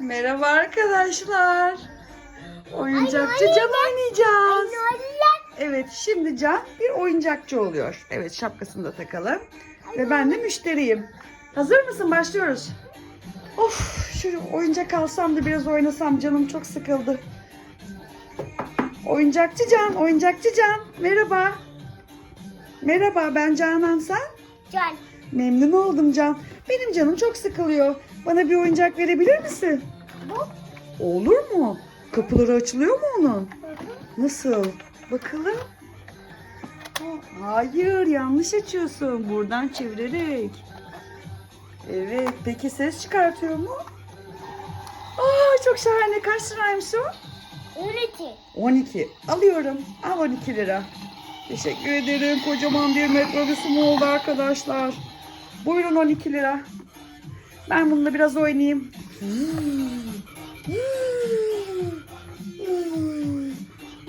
Merhaba arkadaşlar. Oyuncakçı Can oynayacağız. Evet şimdi Can bir oyuncakçı oluyor. Evet şapkasını da takalım. Ve ben de müşteriyim. Hazır mısın? Başlıyoruz. Of şu oyuncak alsam da biraz oynasam canım çok sıkıldı. Oyuncakçı Can, oyuncakçı Can. Merhaba. Merhaba ben Canan sen? Can. Memnun oldum Can. Benim canım çok sıkılıyor. Bana bir oyuncak verebilir misin? Bu. Olur mu? Kapıları açılıyor mu onun? Nasıl? Bakalım. Hayır, yanlış açıyorsun. Buradan çevirerek. Evet, peki ses çıkartıyor mu? Aa, çok şahane. Kaç liraymış o? Üreti. 12. Alıyorum. Al 12 lira. Teşekkür ederim. Kocaman bir metrobüsüm oldu arkadaşlar. Buyurun 12 lira. Ben bununla biraz oynayayım.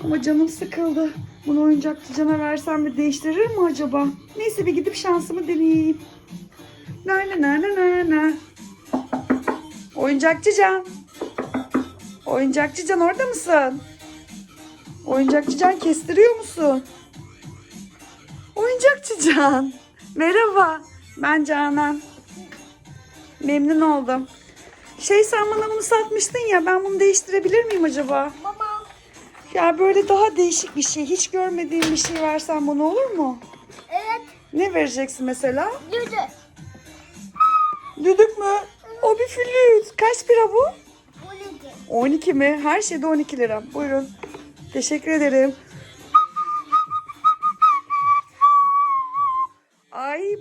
Ama canım sıkıldı. Bunu oyuncakçı cana versem de değiştirir mi acaba? Neyse bir gidip şansımı deneyeyim. Na na na na na. Oyuncakçı can. Oyuncakçı can orada mısın? Oyuncakçı Can kestiriyor musun? Oyuncakçı Can. Merhaba. Ben Canan. Memnun oldum. Şey sen bana bunu satmıştın ya ben bunu değiştirebilir miyim acaba? Baba. Ya böyle daha değişik bir şey. Hiç görmediğim bir şey versen bana olur mu? Evet. Ne vereceksin mesela? Düdü. Düdük mü? O bir flüt. Kaç lira bu? Üreti. 12 mi? Her şeyde 12 lira. Buyurun. Teşekkür ederim.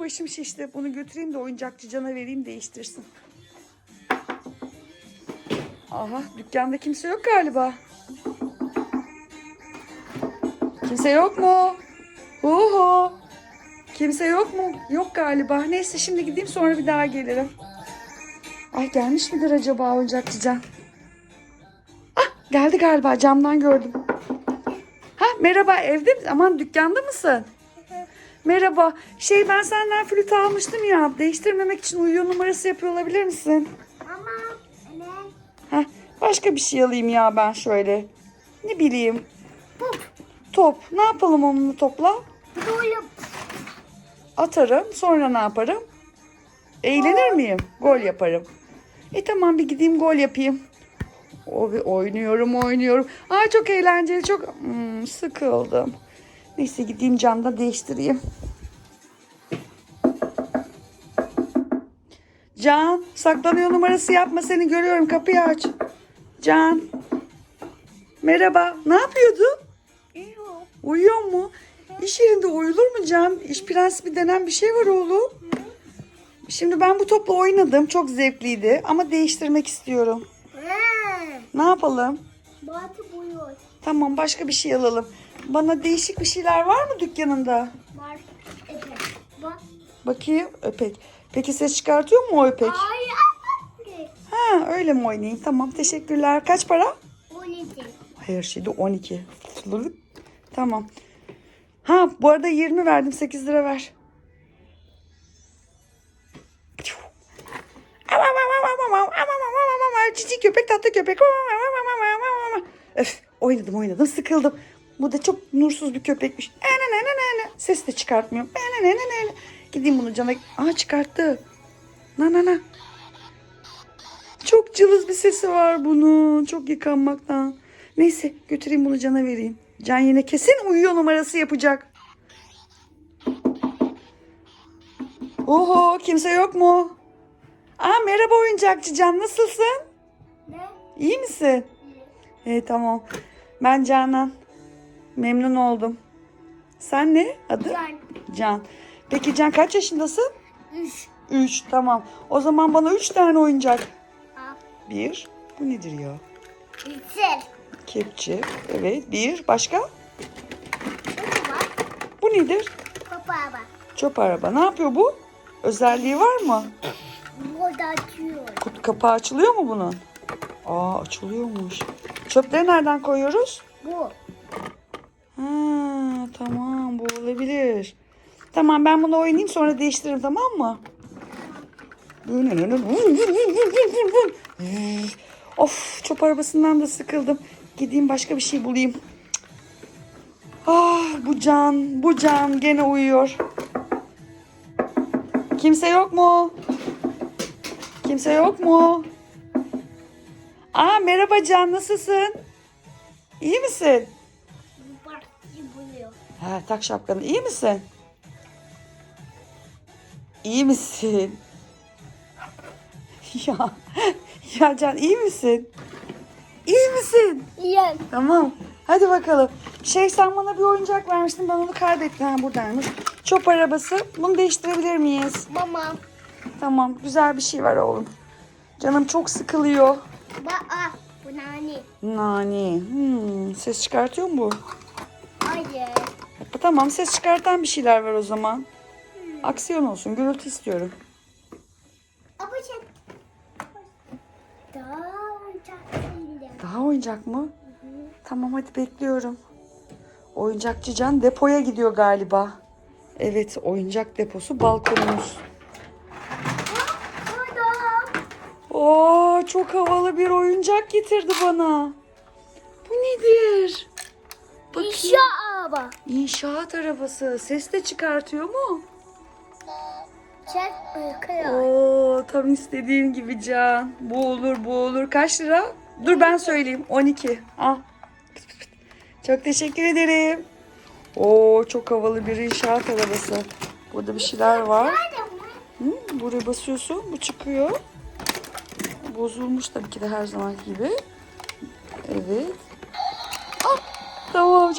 Başım şişti. Bunu götüreyim de oyuncakçı cana vereyim değiştirsin. Aha dükkanda kimse yok galiba. Kimse yok mu? Oho. Kimse yok mu? Yok galiba. Neyse şimdi gideyim sonra bir daha gelirim. Ay gelmiş midir acaba oyuncakçı can? Ah geldi galiba camdan gördüm. Ha merhaba evde mi? Aman dükkanda mısın? Merhaba. Şey ben senden flüt almıştım ya. Değiştirmemek için uyuyor numarası yapıyor olabilir misin? Mama. Ne? Ha başka bir şey alayım ya ben şöyle. Ne bileyim. Pup. Top. Ne yapalım onunla topla? Dolap. Atarım. Sonra ne yaparım? Eğlenir miyim? Gol yaparım. E tamam bir gideyim gol yapayım. O oynuyorum oynuyorum. Aa çok eğlenceli çok Hmm, sıkıldım. Neyse gideyim camda değiştireyim. Can saklanıyor numarası yapma seni görüyorum kapıyı aç. Can. Merhaba. Ne yapıyordun? Yok. Uyuyor mu? İş yerinde uyulur mu Can? İş prensibi denen bir şey var oğlum. Şimdi ben bu topla oynadım. Çok zevkliydi. Ama değiştirmek istiyorum. Ne yapalım? Batı buyur. Tamam başka bir şey alalım. Bana değişik bir şeyler var mı dükkanında? Var. Evet. Bak. Bakayım. Öpek. Peki ses çıkartıyor mu o öpek? Hayır. Ha öyle mi oynayayım? Tamam teşekkürler. Kaç para? Üreti. Her şeyde 12. Tamam. Ha bu arada 20 verdim. 8 lira ver. Aman, aman, Cici köpek tatlı köpek. Öf oynadım oynadım sıkıldım. Bu da çok nursuz bir köpekmiş. Ene. Ses de çıkartmıyor. Ene. Gideyim bunu cana. Aa çıkarttı. Na na na. Çok cılız bir sesi var bunun. Çok yıkanmaktan. Neyse götüreyim bunu cana vereyim. Can yine kesin uyuyor numarası yapacak. Oho kimse yok mu? Aa merhaba oyuncakçı Can nasılsın? Ne? İyi misin? İyi tamam. Ben Canan. Memnun oldum. Sen ne adı? Can. Can. Peki Can kaç yaşındasın? Üç. 3 tamam. O zaman bana 3 tane oyuncak. Al. Bir. Bu nedir ya? Güzel. Kepçe. Evet. Bir. Başka? Bu nedir? Papa bak. Çöp araba. Ne yapıyor bu? Özelliği var mı? Burada açıyor. Kutu kapağı açılıyor mu bunun? Aa açılıyormuş. Çöpleri nereden koyuyoruz? Bu. Ha tamam bu olabilir. Tamam ben bunu oynayayım sonra değiştiririm tamam mı? Of çöp arabasından da sıkıldım. Gideyim başka bir şey bulayım. Ah bu can, bu can gene uyuyor. Kimse yok mu? Kimse yok mu? Aa merhaba Can nasılsın? İyi misin? Ha, tak şapkanı. İyi misin? İyi misin? ya, ya Can iyi misin? İyi misin? Yiyen. Tamam. Hadi bakalım. Şey sen bana bir oyuncak vermiştin. Ben onu kaybettim. Ha buradaymış. Çöp arabası. Bunu değiştirebilir miyiz? Mama. Tamam. Güzel bir şey ver oğlum. Canım çok sıkılıyor. Bak ah. Bu nani. Nani. Hmm, ses çıkartıyor mu bu? Hayır. Tamam ses çıkartan bir şeyler ver o zaman. Aksiyon olsun. Gürültü istiyorum. Sen. Daha oyuncak değildi. Daha oyuncak mı? Tamam hadi bekliyorum. Oyuncakçı Can depoya gidiyor galiba. Evet oyuncak deposu balkonumuz. Oo çok havalı bir oyuncak getirdi bana. Bu nedir? Bakayım. İşe araba. İnşaat arabası. Ses de çıkartıyor mu? Sen uykuyor. Oo tam istediğim gibi Can. Bu olur bu olur. Kaç lira? Dur ben söyleyeyim. 12. Al. Çok teşekkür ederim. Oo çok havalı bir inşaat arabası. Burada bir şeyler var. Hı, buraya basıyorsun. Bu çıkıyor. Bozulmuş tabii ki de her zamanki gibi. Evet.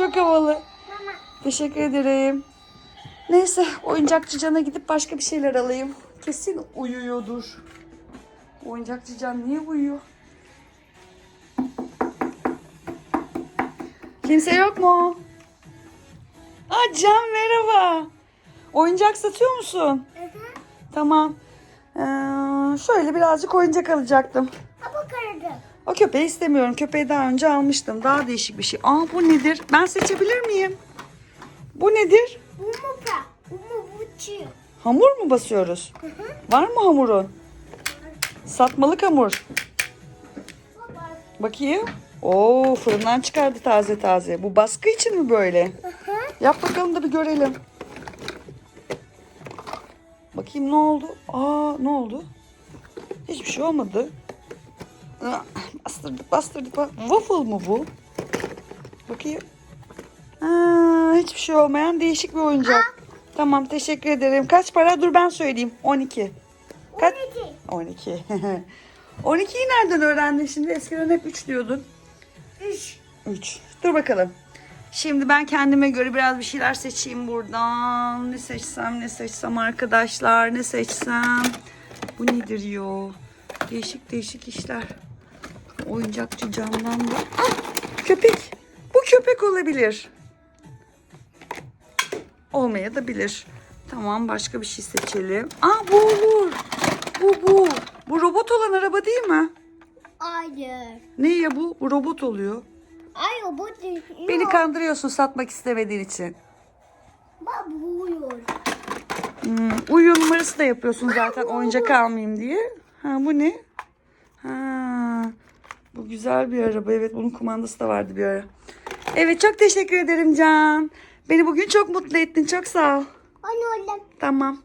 Çok havalı. Mama. Teşekkür ederim. Neyse oyuncakçı Can'a gidip başka bir şeyler alayım. Kesin uyuyordur. Oyuncakçı Can niye uyuyor? Kimse yok mu? Aa Can merhaba. Oyuncak satıyor musun? Hı hı. Tamam. Ee, şöyle birazcık oyuncak alacaktım. O köpeği istemiyorum. Köpeği daha önce almıştım. Daha değişik bir şey. Aa bu nedir? Ben seçebilir miyim? Bu nedir? Bu mu pa? Bu mu bu çiğ? Hamur mu basıyoruz? Hı hı. Var mı hamurun? Satmalık hamur. Baba. Bakayım. Oo fırından çıkardı taze taze. Bu baskı için mi böyle? Hı hı. Yap bakalım da bir görelim. Bakayım ne oldu? Aa ne oldu? Hiçbir şey olmadı. Bastırdık bastırdık. Bak, Waffle mu bu? Bakayım. Aa, hiçbir şey olmayan değişik bir oyuncak. Tamam teşekkür ederim. Kaç para? Dur ben söyleyeyim. 12. Kaç? 12. 12. 12'yi nereden öğrendin şimdi? Eskiden hep 3 diyordun. 3. 3. Dur bakalım. Şimdi ben kendime göre biraz bir şeyler seçeyim buradan. Ne seçsem ne seçsem arkadaşlar ne seçsem. Bu nedir yo? Değişik değişik işler. Oyuncakçı camdan da. Ah, köpek. Bu köpek olabilir. Olmaya da bilir. Tamam başka bir şey seçelim. Aa bu olur. Bu bu. Bu robot olan araba değil mi? Hayır. Ne ya bu? Bu robot oluyor. Hayır bu değil. Beni kandırıyorsun satmak istemediğin için. Bak bu uyuyor. Hmm, uyuyor numarası da yapıyorsun zaten oyuncak almayayım diye. Ha bu ne? Ha, güzel bir araba. Evet bunun kumandası da vardı bir ara. Evet çok teşekkür ederim Can. Beni bugün çok mutlu ettin. Çok sağ ol. Anne oğlum. Tamam.